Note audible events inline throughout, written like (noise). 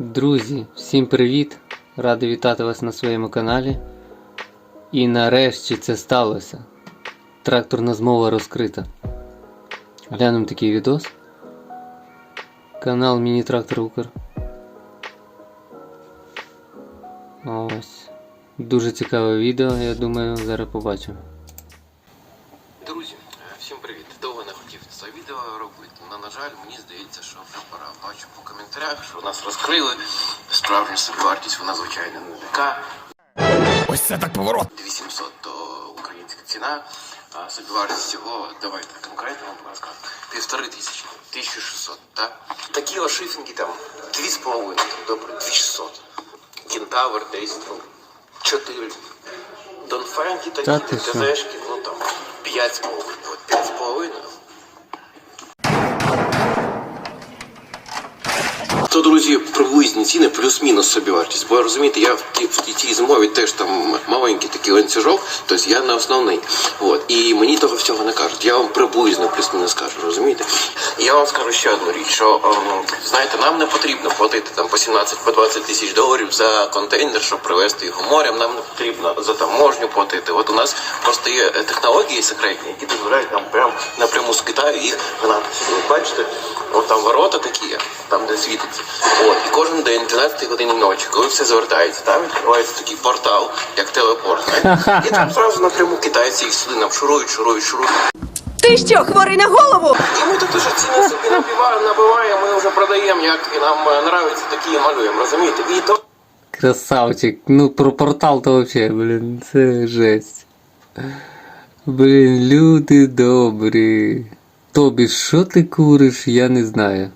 Друзі, всім привіт! Радий вітати вас на своєму каналі. І нарешті це сталося. Тракторна змова розкрита. Глянемо такий відос. Канал Міні-Трактор Укр. Ось. Дуже цікаве відео, я думаю, зараз побачимо. Всім привіт! Довго не хотів це відео робити, але на жаль, мені здається, що вже пора. Бачу по коментарях, що нас розкрили. Справжня собівартість, вона звичайно не така. Ось це так поворот. 2700 то українська ціна, а собівартість цього, давайте конкретно, будь ласка, півтори тисячі, 1600, так? Такі ошифінки там, дві з половиною, там, добре, 2600. Кентавр десь, ну, 4. Донфенки такі, Та? ТЗшки, ну там, 5 з половиною, от 5 з половиною. То, друзі, приблизні ціни плюс-мінус собівартість. Бо розумієте, я в тій, в тій- змові теж там маленький такий ланцюжок, тобто я не основний. От. І мені того всього не кажуть. Я вам приблизно плюс-мінус кажу, розумієте? Я вам скажу ще одну річ, що ем, знаєте, нам не потрібно платити там по 17 по 20 тисяч доларів за контейнер, щоб привезти його морем. Нам не потрібно за таможню платити. От у нас просто є е, технології секретні, які дозволяють нам прям напряму з Китаю їх гнати. От бачите, от там ворота такі, там де світиться. От і кожен день, 12 годині ночі, коли все звертається, там відкривається такий портал, як телепорт. І там зразу напряму китайці їх сюди нам шурують, шурують, шурують. Ти що, хворий на голову? І ми тут уже ціни собі набиваємо, набиваємо, ми вже продаємо, як і нам е, нравиться, такі і малюємо, розумієте? І то Красавчик. Ну про портал то вообще, блін, це жесть. Блін, люди добрі. Тобі, що ти куриш, я не знаю.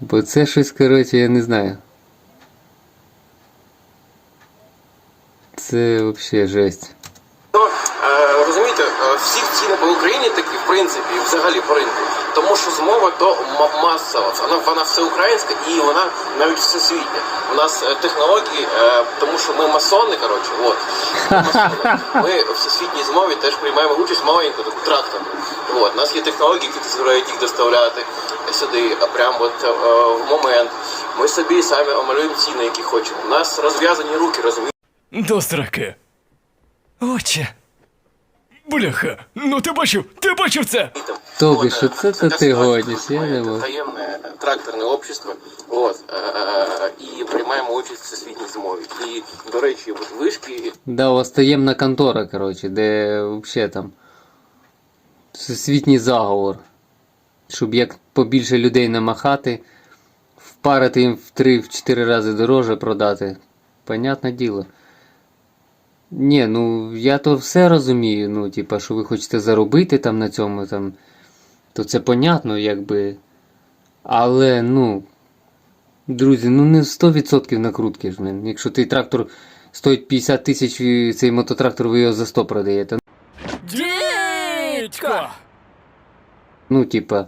Бо це щось, коротше, я не знаю. Це вообще жесть. То, е, розумієте, е, всі ціни по Україні такі, в принципі, взагалі по ринку. Тому що змова то масова. Вона, вона всеукраїнська і вона навіть всесвітня. У нас е, технології, тому що ми масони, коротше, от. Ми масони. (laughs) Ми в всесвітній змові теж приймаємо участь маленьку таку тракторну. От. У нас є технології, які дозволяють їх доставляти сюди, а прямо от, е, в момент. Ми собі самі омалюємо ціни, які хочемо. У нас розв'язані руки, розумієте? До сраки. Отче. Бляха, ну ти бачив, ти бачив це? Тобі, що е, це та ти для я не можу. Таємне тракторне общество, от, е, і приймаємо участь в всесвітній змові. І, до речі, от вишки, Да, у вас таємна контора, коротше, де взагалі там всесвітній заговор. Щоб як побільше людей намахати, впарити їм в 3-4 рази дороже продати. Понятне діло. Ні, ну я то все розумію, ну, типа, що ви хочете заробити там на цьому, там, то це понятно, якби. Але, ну. Друзі, ну не 100% накрутки ж, блин. Якщо той трактор стоїть 50 тисяч, цей мототрактор ви його за 100 продаєте. Дідько! Ну, типа,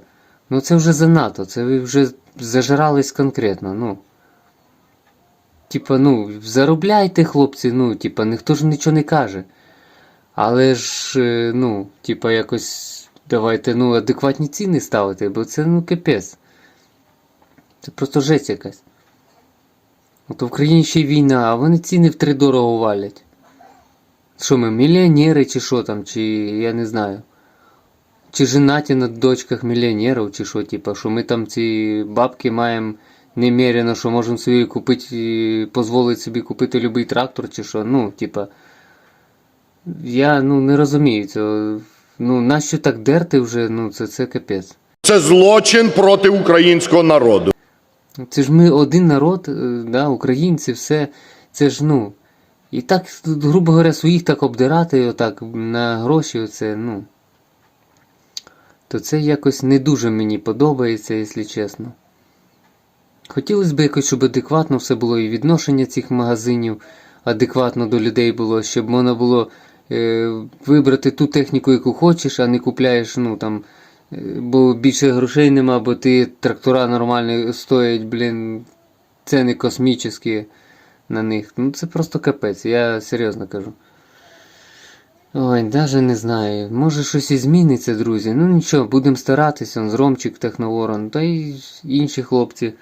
ну це вже занадто, це ви вже зажирались конкретно, ну. Типа, ну, заробляйте, хлопці, ну, типа, ніхто ж нічого не каже. Але ж, е, ну, типа, якось давайте, ну, адекватні ціни ставити, бо це, ну, капець. Це просто жесть якась. От в Україні ще й війна, а вони ціни втридорого валять. Що ми, мільйонери чи що там, чи я не знаю. Чи женаті на дочках мільйонерів, чи що, типа, що ми там ці бабки маємо немерено, що можемо собі купити, дозволити собі купити будь-який трактор, чи що. Ну, типа. Я ну, не розумію цього. Ну, нащо так дерти вже, ну це, це капець. Це злочин проти українського народу. Це ж ми один народ, е, да, українці, все. Це ж, ну. І так, грубо говоря, своїх так обдирати отак на гроші, оце, ну. То це якось не дуже мені подобається, якщо чесно. Хотілося б якось, щоб адекватно все було і відношення цих магазинів адекватно до людей було, щоб можна було е, вибрати ту техніку, яку хочеш, а не купляєш, ну там, е, бо більше грошей нема, бо ти трактора нормальні стоять, блін, ціни космічні на них. Ну це просто капець, я серйозно кажу. Ой, даже не знаю. Може щось і зміниться, друзі. Ну нічого, будемо старатися, он з Ромчик Техноворон, та й інші хлопці.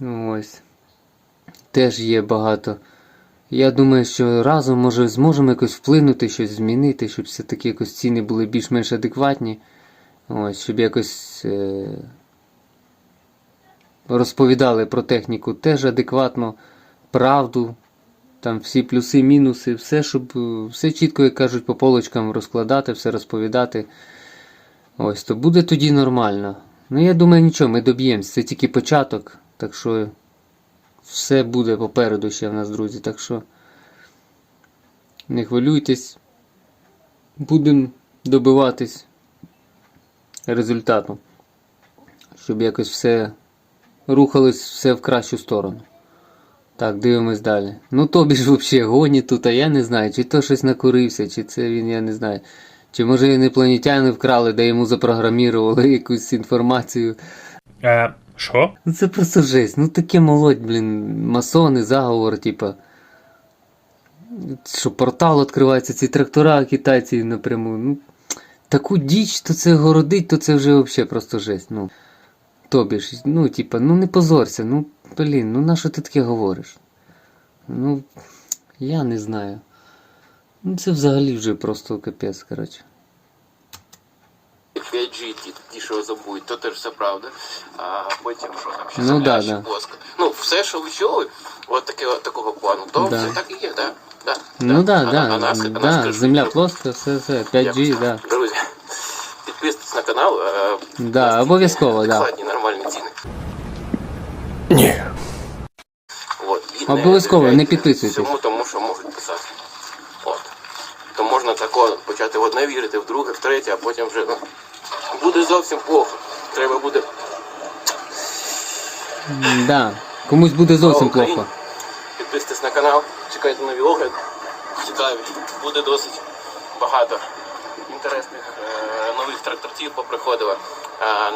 Ось. Теж є багато. Я думаю, що разом може зможемо якось вплинути, щось змінити, щоб все-таки якось ціни були більш-менш адекватні. Ось, щоб якось е- розповідали про техніку теж адекватно, правду, там всі плюси, мінуси, все, щоб е, все чітко, як кажуть, по полочкам розкладати, все розповідати. Ось, то буде тоді нормально. Ну, я думаю, нічого, ми доб'ємося. Це тільки початок, так що все буде попереду ще в нас, друзі. Так що не хвилюйтесь, будемо добиватись результату, щоб якось все рухалось все в кращу сторону. Так, дивимось далі. Ну тобі ж взагалі гоні тут, а я не знаю, чи то щось накурився, чи це він, я не знаю. Чи може інопланетяни вкрали, де йому запрограмірували якусь інформацію. Е, що? Ну це просто жесть. Ну таке молодь, блін, масони, заговор, типа. Що портал відкривається, ці трактора китайці напряму. Ну, таку діч, то це городить, то це вже взагалі просто жесть. Ну, тобі ж, ну, типа, ну не позорся, ну, блін, ну на що ти таке говориш? Ну, я не знаю. Ну, це взагалі вже просто капець, коротше. 5G, ті, ті, що забудуть, то теж все правда. А потім що там ще Ну, да, да. плоска. Ну, все, що ви чули, от таке, от такого плану, то Да. все так і є, да. да Ну да, А- да, а нас- а нас да, земля плоска, все, все, 5G, якось да. Друзі, підписуйтесь на канал. е, Да, обов'язково, да. Ні. От, і Обов'язково, не довіряйте підписуйтесь. Всьому тому, що можуть писати. От. То можна тако почати в одне вірити, в друге, в третє, а потім вже ну, буде зовсім плохо. Треба буде М, Да. Комусь буде зовсім Слава Україні. плохо. Підписуйтесь на канал, чекайте нові огляди. Цікаві. Буде досить багато інтересних е, нових тракторців поприходило.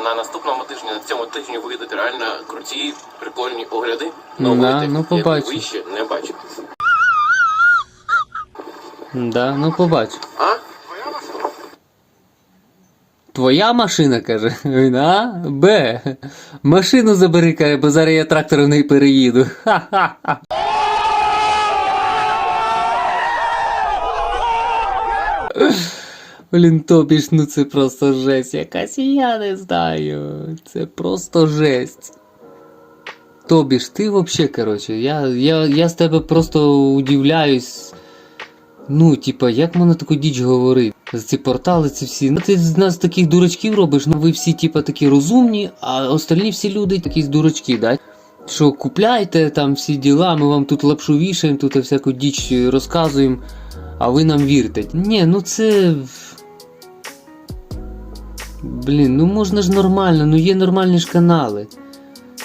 На наступному тижні, на цьому тижні вийдуть реально круті, прикольні огляди. Да, ну, побачу. ви ще не бачите. Да, ну побач. А? Твоя машина, каже. Він, А? Б. Машину забери, каже, бо зараз я трактором не переїду. Ха-ха-ха. Блін, тобі ж, ну це просто жесть якась, я не знаю. Це просто жесть. Тобі ж, ти взагалі, коротше, я, я, я з тебе просто удивляюсь. Ну, типа, як можна таку діч говорити? Ці портали, ці всі. Ну, ти з нас таких дурачків робиш, ну ви всі, типа, такі розумні, а остальні всі люди такі дурачки, да? Що купляйте там всі діла, ми вам тут лапшу вішаємо, тут всяку діч розказуємо, а ви нам вірите. Ні, ну це. Блін, ну можна ж нормально, ну є нормальні ж канали.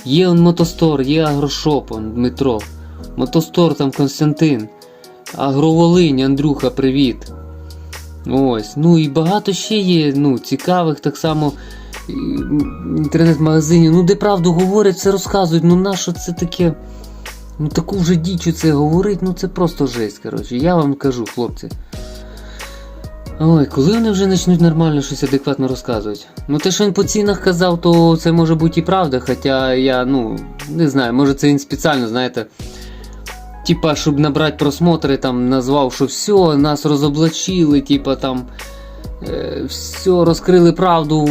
Є он Мотостор, є Агрошоп, он Дмитро. Мотостор там Константин. Агроволинь, Андрюха, привіт. Ось. Ну і багато ще є ну, цікавих так само інтернет-магазинів. Ну, де правду говорять, все розказують. Ну нащо це таке? Ну таку вже дічу це говорить, ну це просто жесть, коротше. Я вам кажу, хлопці. Ой, коли вони вже почнуть нормально щось адекватно розказувати? Ну те, що він по цінах казав, то це може бути і правда, хоча я, ну, не знаю, може це він спеціально, знаєте. Типа, щоб набрати просмотри, там назвав, що все, нас розоблачили, типа там е, все, розкрили правду,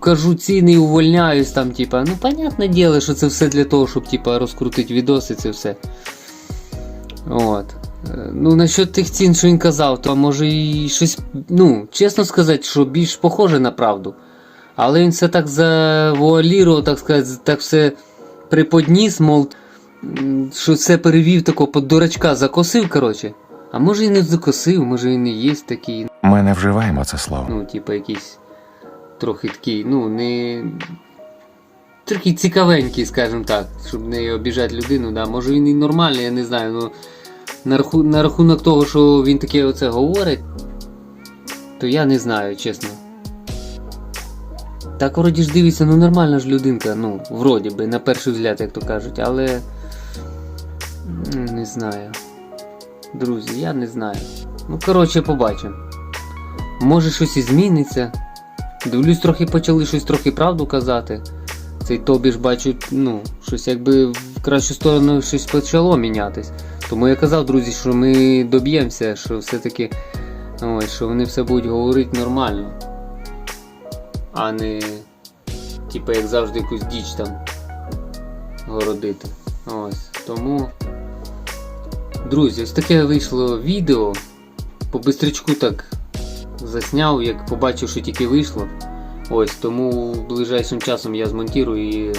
кажу ціни і увольняюсь там, типа. Ну, понятне діло, що це все для того, щоб типа розкрутити відоси, це все. От. Ну, насчет тих цін, що він казав, то може і щось, ну, чесно сказати, що більш похоже на правду. Але він все так завуалірував, так сказати, так все приподніс, мов, що все перевів такого под дурачка, закосив, коротше. А може і не закосив, може він і є такий, Ми не вживаємо це слово. ну, типа якийсь трохи такий, ну, не. Трохи цікавенький, скажімо так, щоб не обіжати людину, да. Може він і нормальний, я не знаю, ну. На, раху... на рахунок того, що він таке оце говорить, то я не знаю, чесно. Так вроді ж дивиться, ну нормальна ж людинка, ну, вроді би, на перший взгляд, як то кажуть, але. Не знаю. Друзі, я не знаю. Ну, коротше, побачимо. Може щось і зміниться. Дивлюсь, трохи почали щось трохи правду казати. Це Та й тобі ж бачу, ну, щось якби в кращу сторону щось почало мінятись. Тому я казав, друзі, що ми доб'ємося, що все-таки ось, що вони все будуть говорити нормально. А не, типу, як завжди, якусь діч там городити. Ось. Тому. Друзі, ось таке вийшло відео. По бистрячку так засняв, як побачив, що тільки вийшло. Ось, тому ближайшим часом я змонтірую і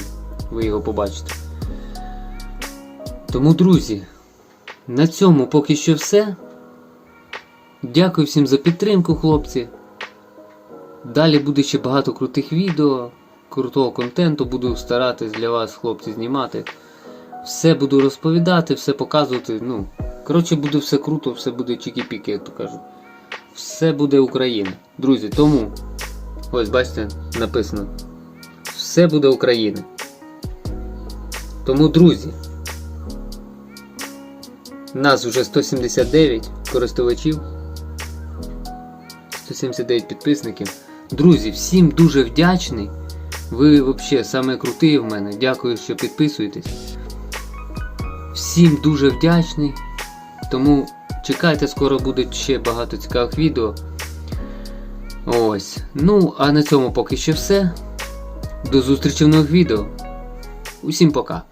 ви його побачите. Тому, друзі, на цьому поки що все. Дякую всім за підтримку, хлопці. Далі буде ще багато крутих відео, крутого контенту. Буду старатись для вас, хлопці, знімати. Все буду розповідати, все показувати. Ну, коротше, буде все круто, все буде чікі-піки, як то кажуть. Все буде Україна. Друзі, тому. Ось бачите, написано. Все буде Україна. Тому, друзі. Нас вже 179 користувачів. 179 підписників. Друзі, всім дуже вдячний. Ви взагалі саме круті в мене. Дякую, що підписуєтесь. Всім дуже вдячний. Тому чекайте, скоро буде ще багато цікавих відео. Ось. Ну, а на цьому поки що все. До зустрічі в нових відео. Усім пока.